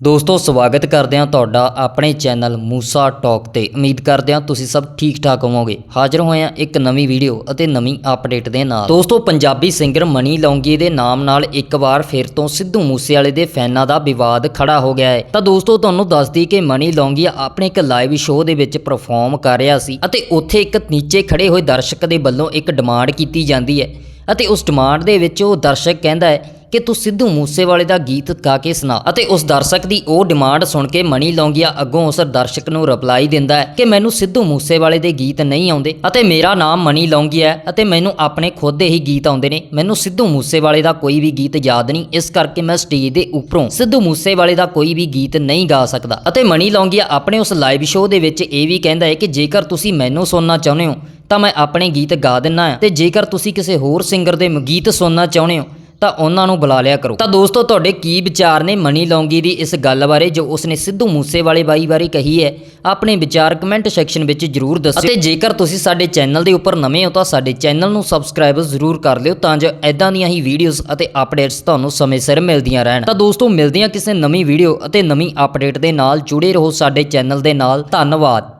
ਦੋਸਤੋ, ਸਵਾਗਤ ਕਰਦੇ ਹਾਂ ਤੁਹਾਡਾ ਆਪਣੇ ਚੈਨਲ ਮੂਸਾ ਟਾਕ ਤੇ। ਉਮੀਦ ਕਰਦੇ ਹਾਂ ਤੁਸੀਂ ਸਭ ਠੀਕ ਠਾਕ ਹੋਵੋਗੇ। ਹਾਜ਼ਰ ਹੋਏ ਹਾਂ ਇੱਕ ਨਵੀਂ ਵੀਡੀਓ ਅਤੇ ਨਵੀਂ ਅਪਡੇਟ ਦੇ ਨਾਲ। ਦੋਸਤੋ, ਪੰਜਾਬੀ ਸਿੰਗਰ ਮਨੀ ਲੌਂਗੀ ਦੇ ਨਾਮ ਨਾਲ ਇੱਕ ਵਾਰ ਫਿਰ ਤੋਂ ਸਿੱਧੂ ਮੂਸੇਵਾਲੇ ਦੇ ਫੈਨਾਂ ਦਾ ਵਿਵਾਦ ਖੜਾ ਹੋ ਗਿਆ ਹੈ। ਤਾਂ ਦੋਸਤੋ, ਤੁਹਾਨੂੰ ਦੱਸਦੀ ਕਿ ਮਨੀ ਲੌਂਗੀ ਆਪਣੇ ਇੱਕ ਲਾਈਵ ਸ਼ੋਅ ਦੇ ਵਿੱਚ ਪਰਫਾਰਮ ਕਰ ਰਿਹਾ ਸੀ ਅਤੇ ਉੱਥੇ ਇੱਕ ਨੀਚੇ ਖੜੇ ਹੋਏ ਦਰਸ਼ਕ ਦੇ ਵੱਲੋਂ ਇੱਕ ਡਿਮਾਂਡ ਕੀਤੀ ਜਾਂਦੀ ਹੈ ਅਤੇ ਉਸ ਡਿਮਾਂਡ ਦੇ ਵਿੱਚ ਉਹ ਦਰਸ਼ਕ ਕਹਿੰਦਾ ਹੈ ਕਿ ਤੂੰ ਸਿੱਧੂ ਮੂਸੇਵਾਲੇ ਦਾ ਗੀਤ ਗਾ ਕੇ ਸੁਣਾ ਅਤੇ ਉਸ ਦਰਸ਼ਕ ਦੀ ਉਹ ਡਿਮਾਂਡ ਸੁਣ ਕੇ ਮਣੀ ਲੌਂਗੀਆ ਅੱਗੋਂ ਉਸ ਦਰਸ਼ਕ ਨੂੰ ਰਿਪਲਾਈ ਦਿੰਦਾ ਹੈ ਕਿ ਮੈਨੂੰ ਸਿੱਧੂ ਮੂਸੇਵਾਲੇ ਦੇ ਗੀਤ ਨਹੀਂ ਆਉਂਦੇ ਅਤੇ ਮੇਰਾ ਨਾਮ ਮਣੀ ਲੌਂਗੀਆ ਹੈ ਅਤੇ ਮੈਨੂੰ ਆਪਣੇ ਖੁਦ ਦੇ ਹੀ ਗੀਤ ਆਉਂਦੇ ਨੇ। ਮੈਨੂੰ ਸਿੱਧੂ ਮੂਸੇਵਾਲੇ ਦਾ ਕੋਈ ਵੀ ਗੀਤ ਯਾਦ ਨਹੀਂ, ਇਸ ਕਰਕੇ ਮੈਂ ਸਟੇਜ ਦੇ ਉੱਪਰੋਂ ਸਿੱਧੂ ਮੂਸੇਵਾਲੇ ਦਾ ਕੋਈ ਵੀ ਗੀਤ ਨਹੀਂ ਗਾ ਸਕਦਾ ਅਤੇ ਮਣੀ ਲੌਂਗੀਆ ਆਪਣੇ ਉਸ ਲਾਈਵ ਸ਼ੋਅ ਦੇ ਵਿੱਚ ਇਹ ਵੀ ਕਹਿੰਦਾ ਹੈ ਕਿ ਜੇਕਰ ਤੁਸੀਂ ਮੈਨੂੰ ਸੁਣਨਾ ਚਾਹੁੰਦੇ ਹੋ ਤਾਂ ਮੈਂ ਆਪਣੇ ਗੀਤ ਗਾ ਦਿੰਨਾ ਆ ਤੇ ਜੇਕਰ ਤੁਸੀਂ ਕਿਸੇ ਹੋਰ ਸਿੰਗਰ ਦੇ ਗੀਤ ਸੁਣਨਾ ਚਾਹੁੰਦੇ ਹੋ ਤਾਂ ਉਹਨਾਂ ਨੂੰ ਬੁਲਾ ਲਿਆ ਕਰੋ। ਤਾਂ ਦੋਸਤੋ, ਤੁਹਾਡੇ ਕੀ ਵਿਚਾਰ ਨੇ ਮਨੀ ਲੌਂਗੀ ਦੀ ਇਸ ਗੱਲ ਬਾਰੇ ਜੋ ਉਸਨੇ ਸਿੱਧੂ ਮੂਸੇਵਾਲੇ ਬਾਈ ਬਾਰੇ ਕਹੀ ਹੈ? ਆਪਣੇ ਵਿਚਾਰ ਕਮੈਂਟ ਸੈਕਸ਼ਨ ਵਿੱਚ ਜਰੂਰ ਦੱਸੋ ਅਤੇ ਜੇਕਰ ਤੁਸੀਂ ਸਾਡੇ ਚੈਨਲ ਦੇ ਉੱਪਰ ਨਵੇਂ ਹੋ ਤਾਂ ਸਾਡੇ ਚੈਨਲ ਨੂੰ ਸਬਸਕ੍ਰਾਈਬ ਜ਼ਰੂਰ ਕਰ ਲਿਓ ਤਾਂ ਜੋ ਐਦਾਂ ਦੀਆਂ ਹੀ ਵੀਡੀਓਜ਼ ਅਤੇ ਅਪਡੇਟਸ ਤੁਹਾਨੂੰ ਸਮੇਂ ਸਿਰ ਮਿਲਦੀਆਂ ਰਹਿਣ। ਤਾਂ ਦੋਸਤੋ ਮਿਲਦੀਆਂ ਕਿਸੇ ਨਵੀਂ ਵੀਡੀਓ ਅਤੇ ਨਵੀਂ ਅਪਡੇਟ ਦੇ ਨਾਲ। ਜੁੜੇ ਰਹੋ ਸਾਡੇ ਚੈਨਲ ਦੇ ਨਾਲ। ਧੰਨਵਾਦ।